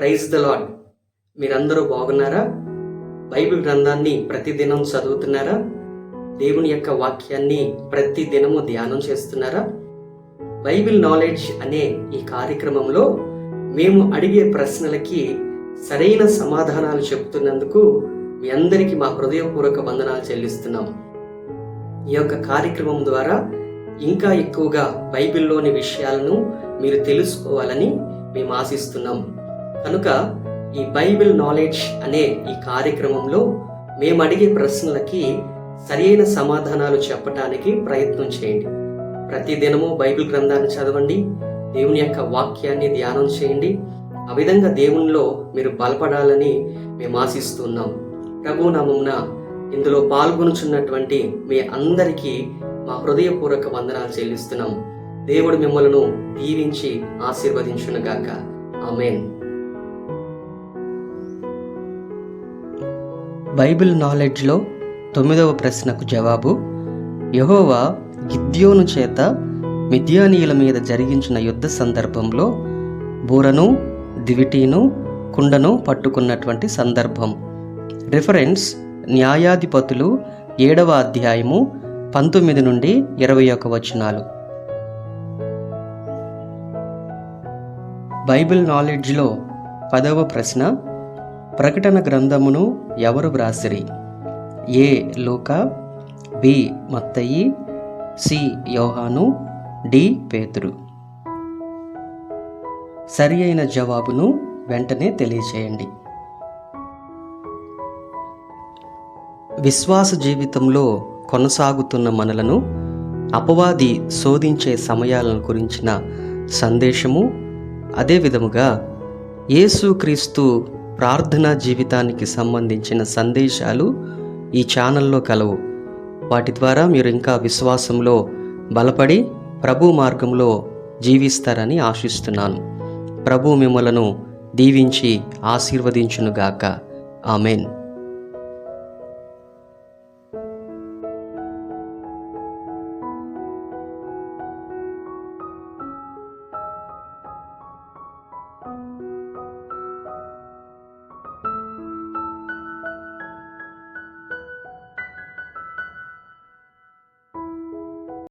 Praise the lord మీరందరూ బాగున్నారా? Bible గ్రంథాన్ని ప్రతిదినం చదువుతున్నారా? దేవుని యొక్క వాక్యాన్ని ప్రతి దినము ధ్యానం చేస్తున్నారా? బైబిల్ నాలెడ్జ్ అనే ఈ కార్యక్రమంలో మేము అడిగే ప్రశ్నలకి సరైన సమాధానాలు చెబుతున్నందుకు మీ అందరికీ మా హృదయపూర్వక వందనాలు చెల్లిస్తున్నాం. ఈ యొక్క కార్యక్రమం ద్వారా ఇంకా ఎక్కువగా బైబిల్లోని విషయాలను మీరు తెలుసుకోవాలని మేము ఆశిస్తున్నాం. కనుక ఈ బైబిల్ నాలెడ్జ్ అనే ఈ కార్యక్రమంలో మేము అడిగే ప్రశ్నలకి సరైన సమాధానాలు చెప్పటానికి ప్రయత్నం చేయండి. ప్రతి దినము బైబిల్ గ్రంథాన్ని చదవండి దేవుని యొక్క వాక్యాన్ని ధ్యానం చేయండి. ఆ విధంగా దేవునిలో మీరు బలపడాలని మేము ఆశిస్తున్నాం. ప్రభు నామమున ఇందులో పాల్గొనుచున్నటువంటి మీ అందరికీ మా హృదయపూర్వక వందనాలు చెల్లిస్తున్నాం. దేవుడు మిమ్మలను దీవించి ఆశీర్వదించునుగాక. ఆమెన్. బైబిల్ నాలెడ్జ్లో తొమ్మిదవ ప్రశ్నకు జవాబు యహోవా గిద్యోను చేత మిద్యానీయుల మీద జరిగించిన యుద్ధ సందర్భంలో బూరను దివిటీను కుండను పట్టుకున్నటువంటి సందర్భం. రిఫరెన్స్ న్యాయాధిపతులు ఏడవ అధ్యాయము పంతొమ్మిది నుండి ఇరవై ఒక వచనాలు. బైబిల్ నాలెడ్జ్లో పదవ ప్రశ్న ప్రకటన గ్రంథమును ఎవరు వ్రాసిరి? ఏ. లూకా బి. మత్తయి సి. యోహాను డి. పేతురు. సరి అయిన జవాబును వెంటనే తెలియచేయండి. విశ్వాస జీవితంలో కొనసాగుతున్న మనలను అపవాది శోధించే సమయాలను గురించిన సందేశము అదే విధముగా యేసుక్రీస్తు ప్రార్థనా జీవితానికి సంబంధించిన సందేశాలు ఈ ఛానల్లో కలవు. వాటి ద్వారా మీరు ఇంకా విశ్వాసంలో బలపడి ప్రభు మార్గంలో జీవిస్తారని ఆశిస్తున్నాను. ప్రభు మిమ్మలను దీవించి ఆశీర్వదించునుగాక. ఆమెన్.